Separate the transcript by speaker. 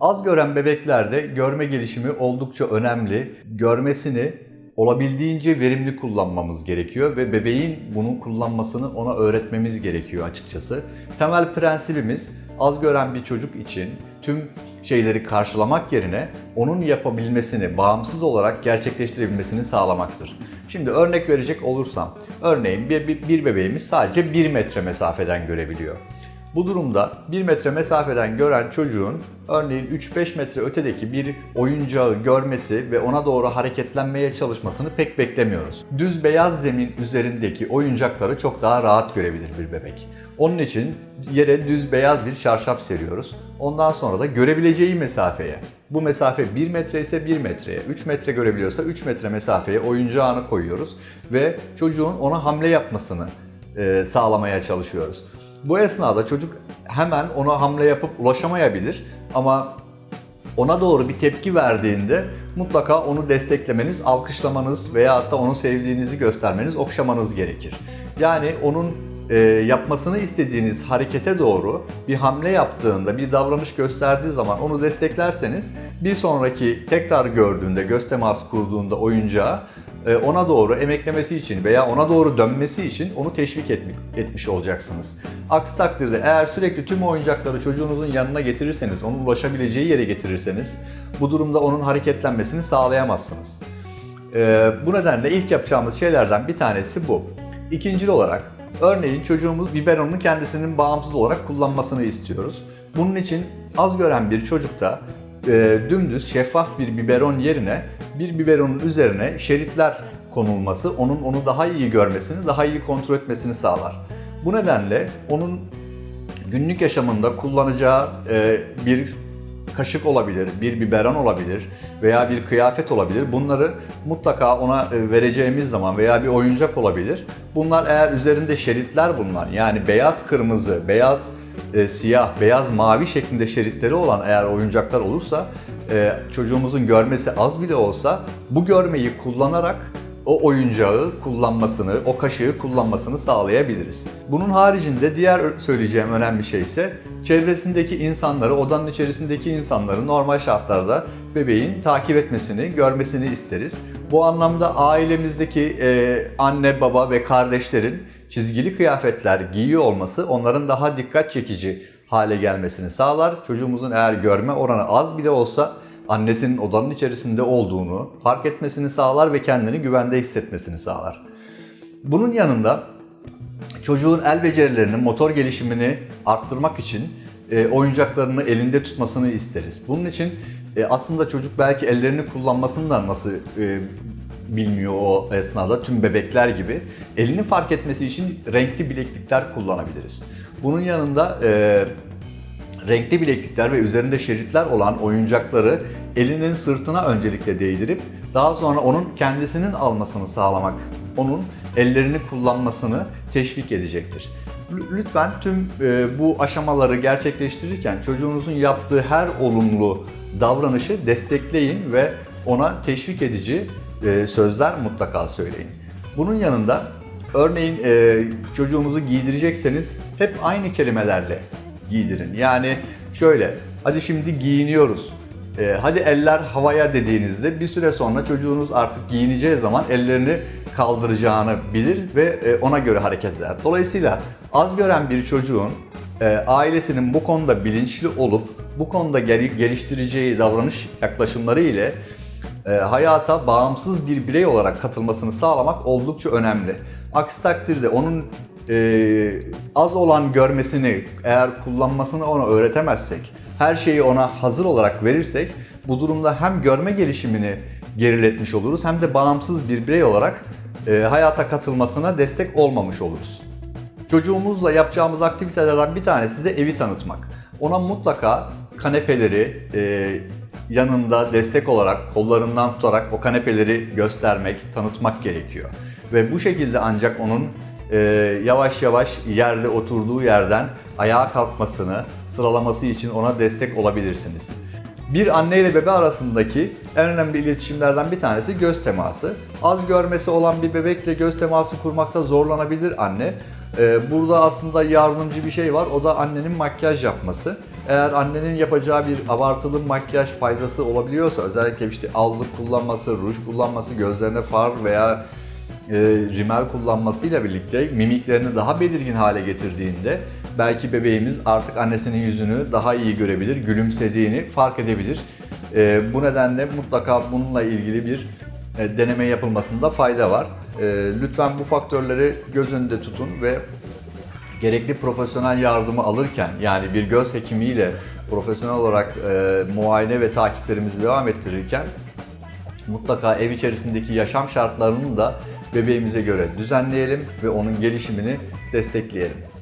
Speaker 1: Az gören bebeklerde görme gelişimi oldukça önemli. Görmesini olabildiğince verimli kullanmamız gerekiyor ve bebeğin bunu kullanmasını ona öğretmemiz gerekiyor açıkçası. Temel prensibimiz az gören bir çocuk için tüm şeyleri karşılamak yerine onun yapabilmesini, bağımsız olarak gerçekleştirebilmesini sağlamaktır. Şimdi örnek verecek olursam, örneğin bir, bir, bir bebeğimiz sadece 1 metre mesafeden görebiliyor. Bu durumda 1 metre mesafeden gören çocuğun örneğin 3-5 metre ötedeki bir oyuncağı görmesi ve ona doğru hareketlenmeye çalışmasını pek beklemiyoruz. Düz beyaz zemin üzerindeki oyuncakları çok daha rahat görebilir bir bebek. Onun için yere düz beyaz bir çarşaf seriyoruz. Ondan sonra da görebileceği mesafeye, bu mesafe 1 metre ise 1 metreye, 3 metre görebiliyorsa 3 metre mesafeye oyuncağını koyuyoruz ve çocuğun ona hamle yapmasını sağlamaya çalışıyoruz. Bu esnada çocuk hemen ona hamle yapıp ulaşamayabilir ama ona doğru bir tepki verdiğinde mutlaka onu desteklemeniz, alkışlamanız veya hatta onu sevdiğinizi göstermeniz, okşamanız gerekir. Yani onun e, yapmasını istediğiniz harekete doğru bir hamle yaptığında, bir davranış gösterdiği zaman onu desteklerseniz bir sonraki tekrar gördüğünde, göz teması kurduğunda oyuncağı e, ona doğru emeklemesi için veya ona doğru dönmesi için onu teşvik etmiş, etmiş olacaksınız. Aksi takdirde eğer sürekli tüm oyuncakları çocuğunuzun yanına getirirseniz, onun ulaşabileceği yere getirirseniz bu durumda onun hareketlenmesini sağlayamazsınız. E, bu nedenle ilk yapacağımız şeylerden bir tanesi bu. İkincil olarak örneğin çocuğumuz biberonunu kendisinin bağımsız olarak kullanmasını istiyoruz. Bunun için az gören bir çocukta e, dümdüz şeffaf bir biberon yerine bir biberonun üzerine şeritler konulması onun onu daha iyi görmesini, daha iyi kontrol etmesini sağlar. Bu nedenle onun günlük yaşamında kullanacağı e, bir kaşık olabilir, bir biberon olabilir veya bir kıyafet olabilir. Bunları mutlaka ona e, vereceğimiz zaman veya bir oyuncak olabilir. Bunlar eğer üzerinde şeritler bulunan yani beyaz kırmızı, beyaz e, siyah, beyaz mavi şeklinde şeritleri olan eğer oyuncaklar olursa çocuğumuzun görmesi az bile olsa bu görmeyi kullanarak o oyuncağı kullanmasını, o kaşığı kullanmasını sağlayabiliriz. Bunun haricinde diğer söyleyeceğim önemli şey ise çevresindeki insanları, odanın içerisindeki insanları normal şartlarda bebeğin takip etmesini, görmesini isteriz. Bu anlamda ailemizdeki e, anne, baba ve kardeşlerin çizgili kıyafetler giyiyor olması onların daha dikkat çekici hale gelmesini sağlar. Çocuğumuzun eğer görme oranı az bile olsa annesinin odanın içerisinde olduğunu fark etmesini sağlar ve kendini güvende hissetmesini sağlar. Bunun yanında çocuğun el becerilerinin motor gelişimini arttırmak için e, oyuncaklarını elinde tutmasını isteriz. Bunun için e, aslında çocuk belki ellerini kullanmasını da nasıl e, bilmiyor o esnada tüm bebekler gibi. Elini fark etmesi için renkli bileklikler kullanabiliriz. Bunun yanında e, renkli bileklikler ve üzerinde şeritler olan oyuncakları elinin sırtına öncelikle değdirip daha sonra onun kendisinin almasını sağlamak, onun ellerini kullanmasını teşvik edecektir. Lütfen tüm e, bu aşamaları gerçekleştirirken çocuğunuzun yaptığı her olumlu davranışı destekleyin ve ona teşvik edici e, sözler mutlaka söyleyin. Bunun yanında örneğin e, çocuğunuzu giydirecekseniz hep aynı kelimelerle giydirin. Yani şöyle, hadi şimdi giyiniyoruz. E, hadi eller havaya dediğinizde bir süre sonra çocuğunuz artık giyineceği zaman ellerini kaldıracağını bilir ve e, ona göre hareket eder. Dolayısıyla az gören bir çocuğun e, ailesinin bu konuda bilinçli olup bu konuda gel- geliştireceği davranış yaklaşımları ile e, hayata bağımsız bir birey olarak katılmasını sağlamak oldukça önemli. Aksi takdirde onun e, az olan görmesini eğer kullanmasını ona öğretemezsek, her şeyi ona hazır olarak verirsek bu durumda hem görme gelişimini geriletmiş oluruz hem de bağımsız bir birey olarak e, hayata katılmasına destek olmamış oluruz. Çocuğumuzla yapacağımız aktivitelerden bir tanesi de evi tanıtmak. Ona mutlaka kanepeleri e, yanında destek olarak kollarından tutarak o kanepeleri göstermek, tanıtmak gerekiyor. Ve bu şekilde ancak onun e, yavaş yavaş yerde oturduğu yerden ayağa kalkmasını sıralaması için ona destek olabilirsiniz. Bir anne ile bebe arasındaki en önemli iletişimlerden bir tanesi göz teması. Az görmesi olan bir bebekle göz teması kurmakta zorlanabilir anne. Ee, Burada aslında yardımcı bir şey var. O da annenin makyaj yapması. Eğer annenin yapacağı bir abartılı makyaj faydası olabiliyorsa özellikle işte allık kullanması, ruj kullanması, gözlerine far veya e, rimel kullanmasıyla birlikte mimiklerini daha belirgin hale getirdiğinde belki bebeğimiz artık annesinin yüzünü daha iyi görebilir, gülümsediğini fark edebilir. E, bu nedenle mutlaka bununla ilgili bir e, deneme yapılmasında fayda var. E, lütfen bu faktörleri göz önünde tutun ve gerekli profesyonel yardımı alırken yani bir göz hekimiyle profesyonel olarak e, muayene ve takiplerimizi devam ettirirken mutlaka ev içerisindeki yaşam şartlarını da bebeğimize göre düzenleyelim ve onun gelişimini destekleyelim.